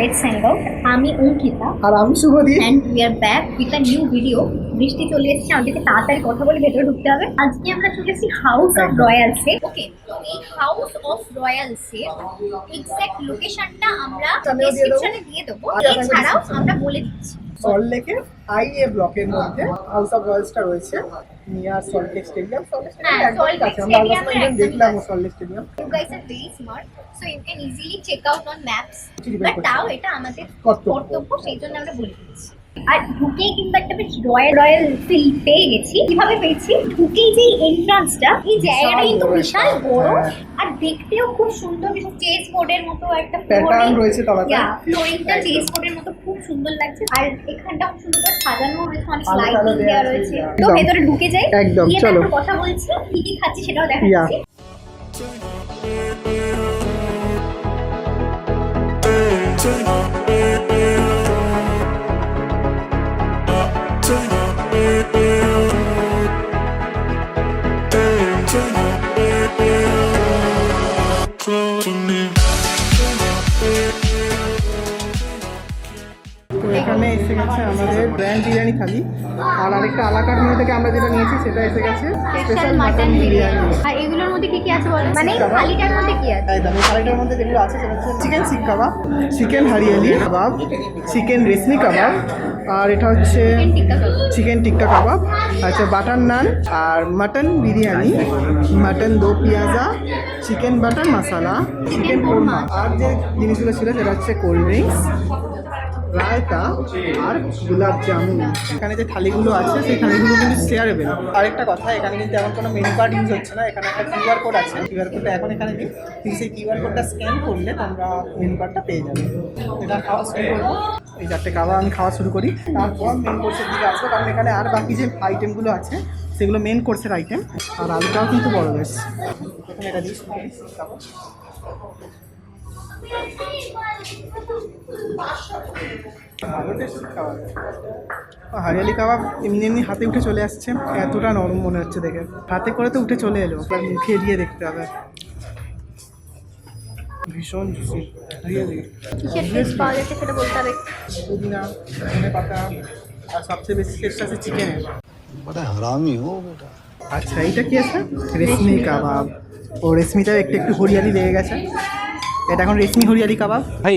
Let's hang out আমি অঙ্কিতা। আর আমি Shubhadeep. And we are back with a new video বৃষ্টি চলে এসেছে আমাদেরকে তাড়াতাড়ি কথা বলে ভেতরে ঢুকতে হবে। আজকে আমরা চলে এসেছি হাউস অফ রয়্যালসে ওকে এই হাউস অফ রয়্যালসে এক্স্যাক্ট লোকেশনটা আমরা। ডেসক্রিপশনে দিয়ে দেবো। আচ্ছা, এছাড়াও description। আমরা বলে দিচ্ছি। সল্টলেকের আইএ ব্লকের মধ্যে হাউস অফ রয়্যালসটা রয়েছে। নিয়ার সল্টলেক স্টেডিয়াম সল্টলেক হ্যাঁ, স্টেডিয়াম একদম কাছে আমরা স্টেডিয়ামের সময় একদম দেখলাম কাছে। Salt Lake stadium You guys are very smart, so you can easily check out on maps. ঠিক But আছে। তাও এটা আমাদের। কর্তব্য সেই জন্য আমরা বলে দিচ্ছি আর ঢুকেই কিন্তু একটা বেশ রয়্যাল রয়্যাল ফিল পেয়ে গেছি। কীভাবে পেয়েছি? ঢুকেই যে এন্ট্রান্সটা এই জায়গাটা কিন্তু বড় বিশাল বড়। হ্যাঁ। আর দেখতেও খুব সুন্দর বিশেষ চেস বোর্ডের মতো একটা Pattern রয়েছে তলাতে। ফ্লোরিংটা চেস বোর্ডের মতো খুব সুন্দর লাগছে। আর এখানটা খুব সুন্দর করে সাজানো রয়েছে অনেক লাইটিং দেওয়া রয়েছে। তো ভেতরে ঢুকে যাই। একদম, চলো। কথা বলছি কি কি খাচ্ছি সেটাও. দেখাচ্ছি। গেছে আমাদের ব্র্যান্ড বিরিয়ানি থালি। আর আরেকটা আলাকার মেনু থেকে আমরা যেটা নিয়েছি সেটা এসে গেছে। Special mutton biryani. আর এগুলোর মধ্যে কি কি আছে বলো? মানে। থালিটার মধ্যে কি আছে? একদম থালিটার মধ্যে যেগুলো আছে সেটা হচ্ছে chicken seekh kebab chicken hariyali kebab chicken reshmi kebab আর এটা হচ্ছে চিকেন টিক্কা কাবাব চিকেন টিক্কা কাবাব আচ্ছা butter naan R mutton biryani mutton do pyaza chicken butter masala chicken korma. আর যে জিনিসগুলো ছিল সেটা হচ্ছে কোল্ড ড্রিঙ্কস রায়তা আর গোলাপ জামুন। এখানে যে থালিগুলো আছে, সেই থালিগুলো কিন্তু শেয়ারেবেল আরেকটা কথা, এখানে কিন্তু এমন কোনো মেনু কার্ড ইউজ হচ্ছে না। এখানে একটা কিউআর কোড আছে। কিউআর কোডটা এখন এখানে দিই সেই কিউআর কোডটা স্ক্যান করলে তোমরা মেনু কার্ডটা পেয়ে যাবে। এটা খাওয়া শুরু করব। এই চারটে খাবার আমি খাওয়া শুরু করি। তারপর মেন কোর্সের দিকে আসব। কারণ এখানে আর বাকি যে আইটেমগুলো আছে, সেগুলো মেন কোর্সের আইটেম আর আলুটাও কিন্তু বড় বেশ প্রথমে এটা শুরু হারিয়ালি কাবাব এমনি এমনি হাতে উঠে চলে আসছে। এতটা নরম মনে হচ্ছে দেখে। হাতে করে তো উঠে চলে এলো। আর মুখে দিয়ে দেখতে হবে। ভীষণ আর সবচেয়ে বেশি টেস্ট আছে এটা আচ্ছা, আছে? রেশমি কাবাব। ও রেশমিটা একটু একটু হরিয়ালি লেগে গেছে। এটা এখন রেশমি হরিয়ালি কাবাব? ভাই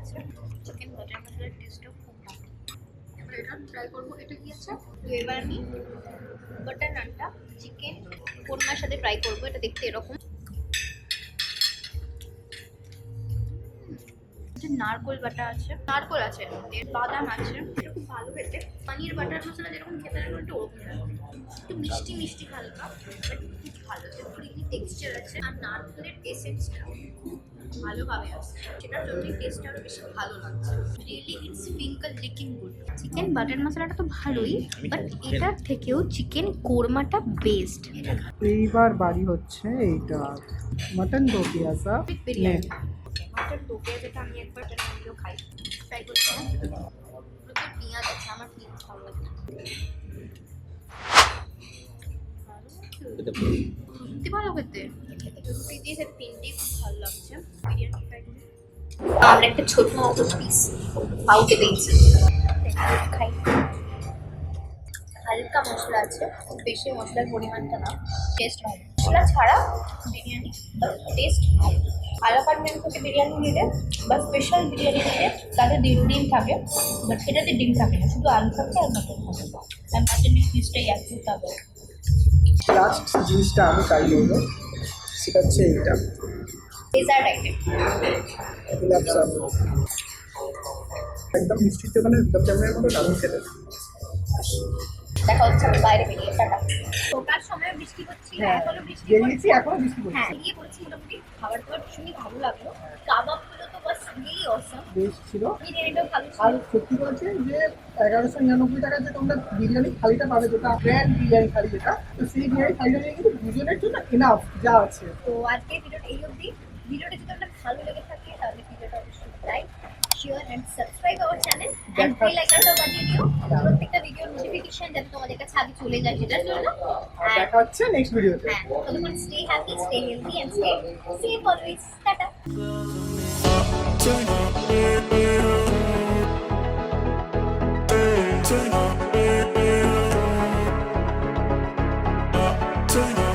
আছে। চিকেন বাটার মশলার টেস্টও এটা ট্রাই করব। এটা কি আছে? তো এবার আমি বাটার নানটা চিকেন কোরমার সাথে ট্রাই করব। এটা দেখতে এরকম। নারকোল বাটা আছে। নারকোল আছে। বাদাম আছে। এটা ভালো খেতে। পানির বাটার মশলা যেরকম খেতে লাগে একটু একটু মিষ্টি মিষ্টি ভালো। ক্রিমি টেক্সচার আছে। আর নারকেলের এসেন্সটা ভালোভাবে আছে সেটার জন্যই টেস্টটা আরও বেশি ভালো লাগছে। Really it's finger licking good chicken butter মশলাটা তো ভালোই বাট এটার থেকেও চিকেন কোরমাটা বেস্ট এইবার বাড়ি হচ্ছে এইটা মাটন দো পেঁয়াজা বিরিয়ানি। মাটন দো পেঁয়াজাটা আমি একবার এটা নিজেও খাই ট্রাই করছি না। ওতে পেঁয়াজ আছে আমার পেঁয়াজ ভালো লাগে না। সত্যি ভালো খেতে। রুটি দিয়ে সে খুব ভালো লাগছে। বিরিয়ানি আমরা একটা ছোট মতো পিস পাউতে পেয়েছি। খাই। হালকা মশলা আছে, খুব বেশি মশলার পরিমাণটা না। টেস্ট ভালো। মশলা ছাড়া বিরিয়ানি টেস্ট ভালো। আলাপার মেনু থেকে বিরিয়ানি নিলে, বা স্পেশাল বিরিয়ানি নিলে তাতে ডিম ডিম থাকে বাট এটাতে ডিম থাকে না। শুধু আলু থাকে আর মাটন থাকে। আর মাটনের পিসটাই এক হবে। লাস্ট জিনিসটা আমি ট্রাই করব। সেটা হচ্ছে এইটা। ডেজার্ট আইটেম গোলাপ একদম মিষ্টির দোকানে গোলাপ জামুনের মতো দারুণ খেতে। দেখা হচ্ছে আমি বাইরে বেরিয়ে টাটা। ঢোকার সময় বৃষ্টি হচ্ছিল হ্যাঁ। এখনও বৃষ্টি হচ্ছে। এখনও বৃষ্টি পড়ছে হ্যাঁ গিয়ে পড়ছি মোটামুটি খাবার দাবার ভীষণই ভালো লাগল। কাবাবগুলো তো বাস রিয়েলি অসম বেশ ছিল। আর সত্যি বলছে যে এগারোশো নিরানব্বই টাকার যে তোমরা বিরিয়ানি থালিটা পাবে যেটা গ্র্যান্ড বিরিয়ানি থালি যেটা তো সেই বিরিয়ানি থালিটা নিয়ে কিন্তু দুজনের জন্য এনাফ যা আছে। তো আজকে ভিডিওটা এই অবধি। ভিডিওটা যদি আপনার ভালো লেগে থাকে তাহলে ভিডিওটা অবশ্যই like share and subscribe our channel and bell আইকনটা বাজিয়ে দিও। প্রত্যেকটা ভিডিওর নোটিফিকেশন যাতে তোমাদের কাছে আগে চলে যায় সেটার জন্য। দেখা হচ্ছে নেক্সট ভিডিওতে হ্যাঁ ততক্ষণ stay happy stay healthy and stay safe always tata Turn up.